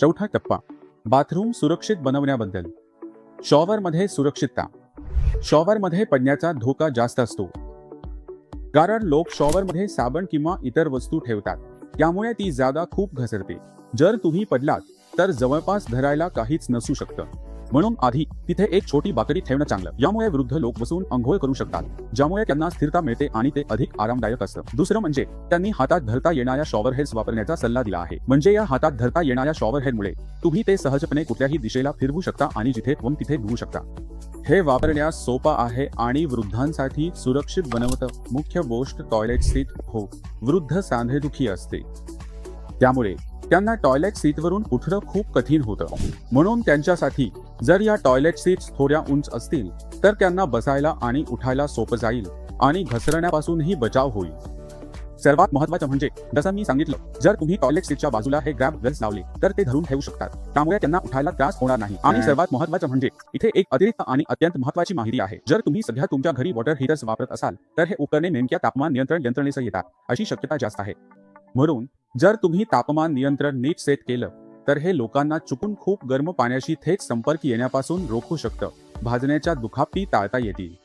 चौथा टप्पा बाथरूम सुरक्षित बनवण्याबद्दल. शॉवरमध्ये सुरक्षितता. शॉवरमध्ये पडण्याचा धोका जास्त असतो. कारण लोक शॉवरमध्ये साबण किंवा इतर वस्तू ठेवतात. त्यामुळे ती जागा खूप घसरते. जर तुम्ही पडलात तर जवळपास धरायला काहीच नसू शकतं. म्हणून आधी तिथे एक छोटी बाकडी ठेवणं चांगलं. यामुळे वृद्ध लोक बसून अंघोळ करू शकतात ज्यामुळे त्यांना स्थिरता मिळते आणि ते अधिक आरामदायक असतं. दुसरं म्हणजे त्यांनी हातात धरता येणाऱ्या शॉवर हेड्स वापरण्याचा सल्ला दिला आहे. म्हणजे या हातात धरता येणाऱ्या शॉवर हेडमुळे तुम्ही ते सहजपणे कुठल्याही दिशेला फिरवू शकता आणि जिथे वन तिथे धुवू शकता. हे वापरण्यास सोपा आहे आणि वृद्धांसाठी सुरक्षित बनवतं. मुख्य गोष्ट टॉयलेट सीट हो. वृद्ध सांधेदुखी असते. त्यामुळे त्यांना टॉयलेट सीटवरून उठणं खूप कठीण होतं. म्हणून त्यांच्यासाठी जर या टॉयलेट सीट्स थोड्या उंच असतील तर त्यांना बसायला आणि उठायला सोपं जाईल आणि घसरण्यापासूनही बचाव होईल. सर्वात महत्वाचं म्हणजे जसं मी सांगितलं जर तुम्ही टॉयलेट सीटच्या बाजूला हे ग्रॅब वेल्स लावले तर ते धरून ठेवू शकतात. त्यामुळे त्यांना उठायला त्रास होणार नाही. आणि सर्वात महत्वाचं म्हणजे इथे एक अतिरिक्त आणि अत्यंत महत्वाची माहिती आहे. जर तुम्ही सध्या तुमच्या घरी वॉटर हीटर्स वापरत असाल तर हे उपकरणे नेमक्या तापमान नियंत्रण यंत्रणेसह येतात अशी शक्यता जास्त आहे. म्हणून जर तुम्ही तापमान नियंत्रण नीट सेट केलं तर हे लोकांना चुकून खूप गर्म पाण्याशी थेट संपर्क येण्यापासून रोखू शकतं. भाजण्याच्या दुखापती टाळता येतील.